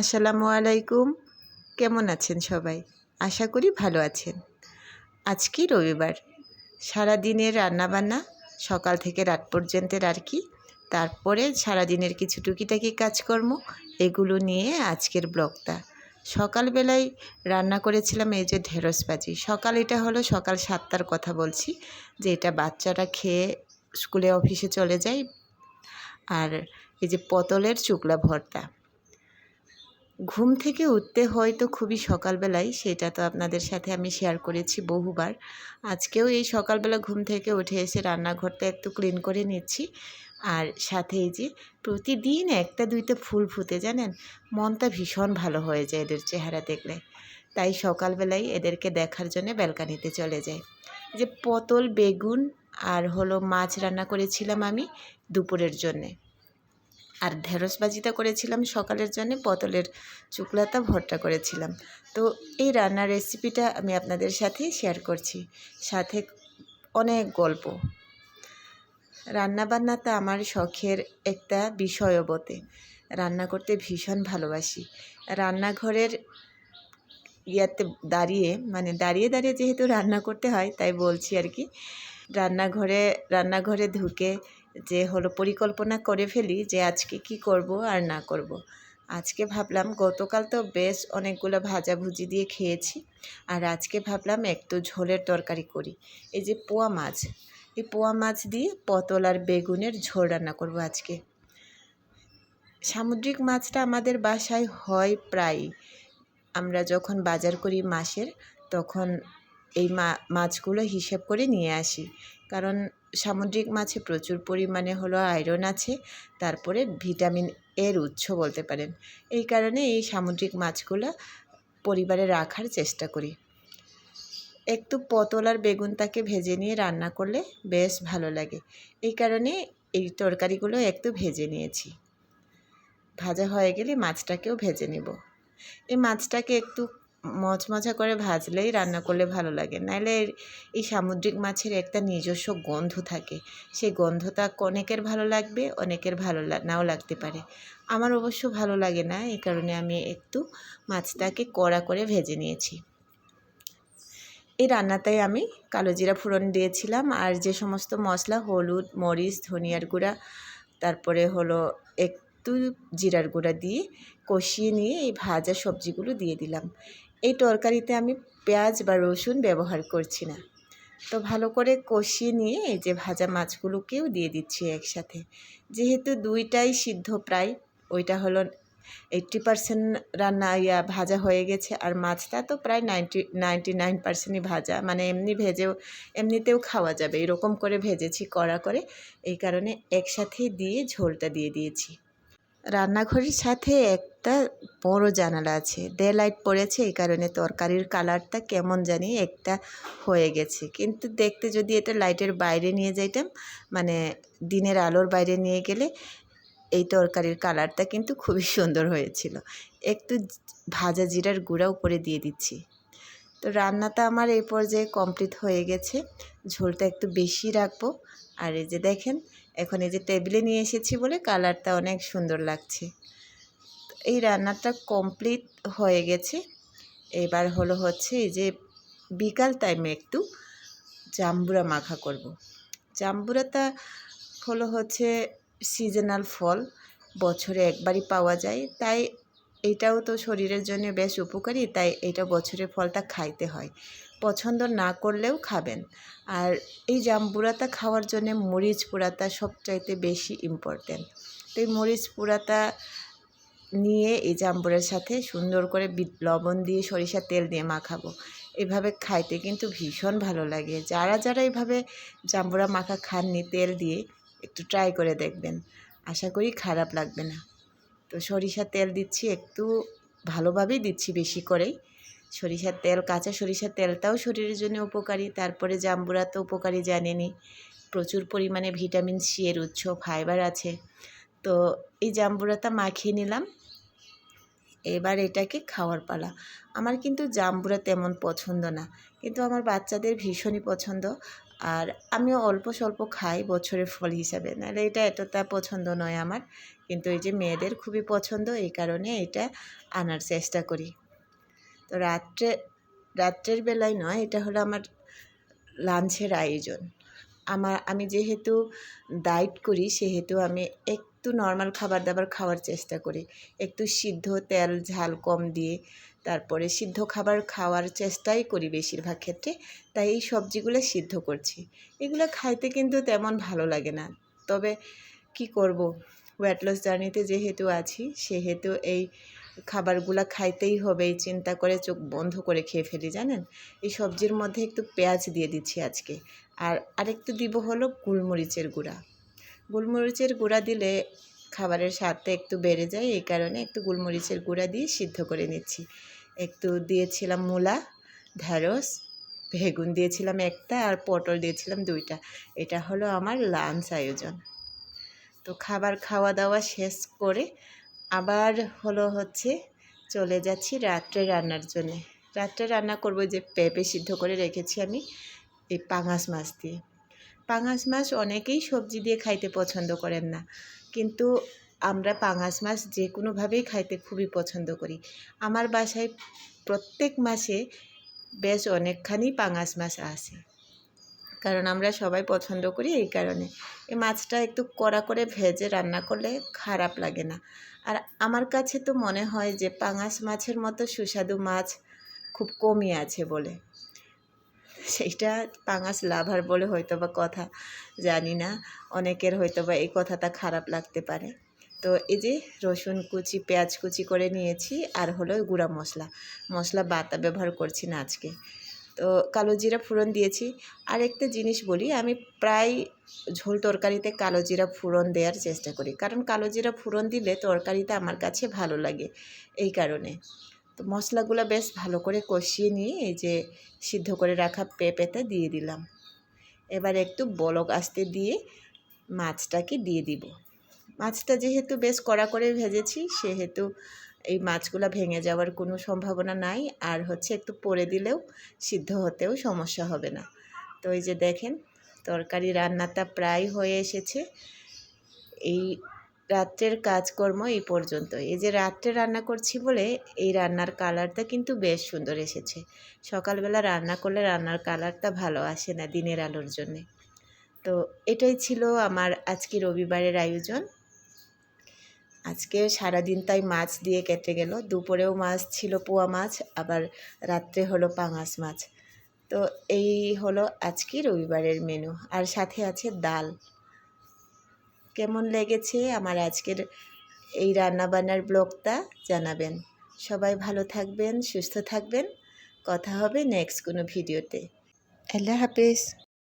আসসালামু আলাইকুম। কেমন আছেন সবাই? আশা করি ভালো আছেন। আজকে রবিবার। সারা দিনের রান্নাবান্না, সকাল থেকে রাত পর্যন্তের আর কি। তারপরে সারা দিনের কিছু টুকিটাকি কাজকর্ম, এগুলো নিয়ে আজকের ব্লগটা। সকালবেলায় রান্না করেছিলাম এই যে ঢেঁড়স ভাজি। সকাল এটা হলো সকাল সাতটার কথা বলছি, যে এটা বাচ্চারা খেয়ে স্কুলে, অফিসে চলে যায়। আর এই যে পটলের চুকলা ভর্তা। ঘুম থেকে উঠতে হয়তো খুবই সকালবেলায় সেটা তো আপনাদের সাথে আমি শেয়ার করেছি বহুবার। আজকেও এই সকালবেলা ঘুম থেকে উঠে এসে রান্নাঘরটা একটু ক্লিন করে নিচ্ছি। আর সাথে এই যে প্রতিদিন একটা দুইটা ফুল ফুটে, জানেন? মনটা ভীষণ ভালো হয়ে যায় এদের চেহারা দেখলে। তাই সকালবেলায় এদেরকে দেখার জন্য ব্যালকানিতে চলে যায় যে পটল, বেগুন আর হলো মাছ রান্না করেছিলাম আমি দুপুরের জন্যে। আর ঢেঁড়স ভাজিটা করেছিলাম সকালের জন্য, পটলের চুকলাটা ভর্তা করেছিলাম। তো এই রান্নার রেসিপিটা আমি আপনাদের সাথে শেয়ার করছি। সাথে অনেক গল্প। রান্নাবান্নাটা আমার শখের একটা বিষয়ও বটে। রান্না করতে ভীষণ ভালোবাসি। রান্নাঘরের ইয়াতে দাঁড়িয়ে মানে দাঁড়িয়ে দাঁড়িয়ে যেহেতু রান্না করতে হয়, তাই বলছি আর কি, রান্নাঘরে রান্নাঘরে ঢুকে যে হলো পরিকল্পনা করে ফেলি যে আজকে কি করব আর না করব। আজকে ভাবলাম গতকাল তো বেশ অনেকগুলো ভাজাভুজি দিয়ে খেয়েছি আর আজকে ভাবলাম একটু ঝোলের তরকারি করি। এই যে পোয়া মাছ, এই পোয়া মাছ দিয়ে পটল আর বেগুনের ঝোল রান্না করব আজকে। সামুদ্রিক মাছটা আমাদের বাসায় হয় প্রায় আমরা যখন বাজার করি মাসের তখন এই মাছগুলো হিসেব করে নিয়ে আসি। কারণ সামুদ্রিক মাছে প্রচুর পরিমাণে হলো আয়রন আছে, তারপরে ভিটামিন এর উৎস বলতে পারেন। এই কারণে এই সামুদ্রিক মাছগুলো পরিবারে রাখার চেষ্টা করি। একটু পটল আর বেগুনটাকে ভেজে নিয়ে রান্না করলে বেশ ভালো লাগে। এই কারণে এই তরকারিগুলো একটু ভেজে নিয়েছি। ভাজা হয়ে গেলে মাছটাকেও ভেজে নেব। এই মাছটাকে একটু মচমচা করে ভাজলেই রান্না করলে ভালো লাগে। নাহলে এই সামুদ্রিক মাছের একটা নিজস্ব গন্ধ থাকে। সেই গন্ধটা অনেকের ভালো লাগবে, অনেকের ভালো নাও লাগতে পারে। আমার অবশ্য ভালো লাগে না, এই কারণে আমি একটু মাছটাকে কড়া করে ভেজে নিয়েছি। এই রান্নাটাই আমি কালো জিরা ফোড়ন দিয়েছিলাম, আর যে সমস্ত মশলা হলুদ, মরিচ, ধনিয়ার গুঁড়া, তারপরে হলো একটু জিরার গুঁড়া দিয়ে কষিয়ে নিয়ে এই ভাজা সবজিগুলো দিয়ে দিলাম। এই তরকারিতে আমি পেঁয়াজ বা রসুন ব্যবহার করছি না। তো ভালো করে কষিয়ে নিয়ে এই যে ভাজা মাছগুলোকেও দিয়ে দিচ্ছি একসাথে। যেহেতু দুইটাই সিদ্ধ প্রায়, ওইটা হলো এইট্টি পারসেন্ট রান্না ইয়া ভাজা হয়ে গেছে আর মাছটা তো প্রায় নাইনটি নাইনটি নাইন পার্সেন্টই ভাজা। মানে এমনি ভেজেও, এমনিতেও খাওয়া যাবে। এরকম করে ভেজেছি কড়া করে। এই কারণে একসাথে দিয়ে ঝোলটা দিয়ে দিয়েছি। রান্নাঘরের সাথে একটা বড় জানালা আছে। ডে লাইট পড়েছে, এই কারণে তরকারির কালারটা কেমন জানি একটা হয়ে গেছে। কিন্তু দেখতে যদি এটা লাইটের বাইরে নিয়ে যাইতাম মানে দিনের আলোর বাইরে নিয়ে গেলে এই তরকারির কালারটা কিন্তু খুবই সুন্দর হয়েছিল। একটু ভাজা জিরার গুঁড়া উপরে দিয়ে দিচ্ছি। তো রান্নাটা আমার এই পর্যায়ে কমপ্লিট হয়ে গেছে। ঝোলটা একটু বেশি রাখব। আর এই যে দেখেন, এখন এই যে টেবিলে নিয়ে এসেছি বলে কালারটা অনেক সুন্দর লাগছে। এই রান্নাটা কমপ্লিট হয়ে গেছে। এবার হলো হচ্ছে এই যে বিকাল টাইমে একটু জাম্বুরা মাখা করব। জাম্বুরাটা হলো হচ্ছে সিজনাল ফল। বছরে একবারই পাওয়া যায়। তাই এটাও তো শরীরের জন্য বেশ উপকারী, তাই এটা বছরের ফলটা খাইতে হয়। পছন্দ না করলেও খাবেন। আর এই জাম্বুরাটা খাওয়ার জন্য মরিচ পোড়াটা সবচাইতে বেশি ইম্পর্টেন্ট তো এই মরিচ পোড়াটা নিয়ে এই জাম্বুরের সাথে সুন্দর করে লবণ দিয়ে সরিষার তেল দিয়ে মাখাবো। এভাবে খাইতে কিন্তু ভীষণ ভালো লাগে। যারা যারা এইভাবে জাম্বুরা মাখা খাননি তেল দিয়ে, একটু ট্রাই করে দেখবেন। আশা করি খারাপ লাগবে না। তো সরিষার তেল দিচ্ছি একটু ভালোভাবেই দিচ্ছি বেশি করেই। সরিষার তেল, কাঁচা সরিষার তেলটাও শরীরের জন্য উপকারী, তারপরে জাম্বুরা তো উপকারী জানেনি প্রচুর পরিমাণে ভিটামিন সি এর উৎস, ফাইবার আছে। তো এই জাম্বুরাটা মাখিয়ে নিলাম। এবার এটাকে খাওয়ার পালা। আমার কিন্তু জাম্বুরা তেমন পছন্দ না, কিন্তু আমার বাচ্চাদের ভীষণই পছন্দ। আর আমিও অল্প স্বল্প খাই বছরের ফল হিসাবে, নাহলে এটা এতটা পছন্দ নয় আমার। কিন্তু এই যে মেয়েদের খুবই পছন্দ, এই কারণে এটা আনার চেষ্টা করি। তো রাত্রে, রাত্রের বেলায় নয়, এটা হলো আমার লাঞ্চের আয়োজন। আমার, আমি যেহেতু ডায়েট করি, সেহেতু আমি একটু নর্মাল খাবার দাবার খাওয়ার চেষ্টা করি। একটু সিদ্ধ তেল, ঝাল কম দিয়ে তারপরে সিদ্ধ খাবার খাওয়ার চেষ্টাই করি বেশিরভাগ ক্ষেত্রে। তাই এই সবজিগুলো সিদ্ধ করছি। এগুলো খাইতে কিন্তু তেমন ভালো লাগে না। তবে কি করব? ওয়েট লস জার্নিতে যেহেতু আছি, সেহেতু এই খাবারগুলো খাইতেই হবে, এই চিন্তা করে চোখ বন্ধ করে খেয়ে ফেলি, জানেন? এই সবজির মধ্যে একটু পেঁয়াজ দিয়ে দিচ্ছি আজকে। আর আরেকটু দিব হলো গোলমরিচের গুঁড়া। গোলমরিচের গুঁড়া দিলে খাবারের স্বাদটা একটু বেড়ে যায়, এই কারণে একটু গোলমরিচের গুঁড়া দিয়ে সিদ্ধ করে নিচ্ছি। একটু দিয়েছিলাম মূলা ঢ্যাঁড়স বেগুন দিয়েছিলাম একটা আর পটল দিয়েছিলাম দুইটা। এটা হলো আমার লাঞ্চ আয়োজন। তো খাবার খাওয়া দাওয়া শেষ করে আবার হলো হচ্ছে চলে যাচ্ছি রাত্রে রান্নার জন্যে। রাত্রে রান্না করব যে পেঁপে সিদ্ধ করে রেখেছি আমি, এই পাঙাশ মাছ দিয়ে। পাঙাশ মাছ অনেকেই সবজি দিয়ে খাইতে পছন্দ করেন না, কিন্তু আমরা পাঙাশ মাছ যে কোনোভাবেই খাইতে খুবই পছন্দ করি। আমার বাসায় প্রত্যেক মাসে বেশ অনেকখানি পাঙাশ মাছ আসে। কারণ আমরা সবাই পছন্দ করি এই কারণে। এই মাছটা একটু কড়া করে ভেজে রান্না করলে খারাপ লাগে না। আর আমার কাছে তো মনে হয় যে পাঙাশ মাছের মতো সুস্বাদু মাছ খুব কমই আছে বলে। সেইটা পাঙাশ লাভার বলে হয়তো বা কথা, জানি না। অনেকের হয়তো বা এই কথাটা খারাপ লাগতে পারে। তো এই যে রসুন কুচি, পেঁয়াজ কুচি করে নিয়েছি, আর হলো গুঁড়া মশলা। মশলা বাটা ব্যবহার করছি না আজকে। তো কালো জিরা ফোড়ন দিয়েছি। আর একটা জিনিস বলি, আমি প্রায় ঝোল তরকারিতে কালো জিরা ফোড়ন দেওয়ার চেষ্টা করি। কারণ কালো জিরা ফোড়ন দিলে তরকারিটা আমার কাছে ভালো লাগে এই কারণে। তো মশলাগুলো বেশ ভালো করে কষিয়ে নিয়ে এই যে সিদ্ধ করে রাখা পেঁপেটা দিয়ে দিলাম। এবার একটু বলক আসতে দিয়ে মাছটাকে দিয়ে দিব। মাছটা যেহেতু বেশ কড়া করে ভেজেছি, সেহেতু এই মাছগুলো ভেঙে যাওয়ার কোনো সম্ভাবনা নাই। আর হচ্ছে একটু পরে দিলেও সিদ্ধ হতেও সমস্যা হবে না। তো এই যে দেখেন, তরকারি রান্নাটা প্রায় হয়ে এসেছে। এই রাত্রের কাজকর্ম এই পর্যন্ত। এই যে রাত্রে রান্না করছি বলে এই রান্নার কালারটা কিন্তু বেশ সুন্দর এসেছে। সকালবেলা রান্না করলে রান্নার কালারটা ভালো আসে না দিনের আলোর জন্যে। তো এটাই ছিল আমার আজকে রবিবারের আয়োজন। আজকে সারাদিন তাই মাছ দিয়ে কেটে গেল। দুপুরেও মাছ ছিল পোয়া মাছ, আবার রাত্রে হলো পাঙাশ মাছ। তো এই হলো আজকে রবিবারের মেনু আর সাথে আছে ডাল। কেমন লেগেছে আমার আজকের এই রান্নাবান্নার ব্লগটা জানাবেন। সবাই ভালো থাকবেন, সুস্থ থাকবেন। কথা হবে নেক্সট কোনো ভিডিওতে আল্লাহ হাফেজ।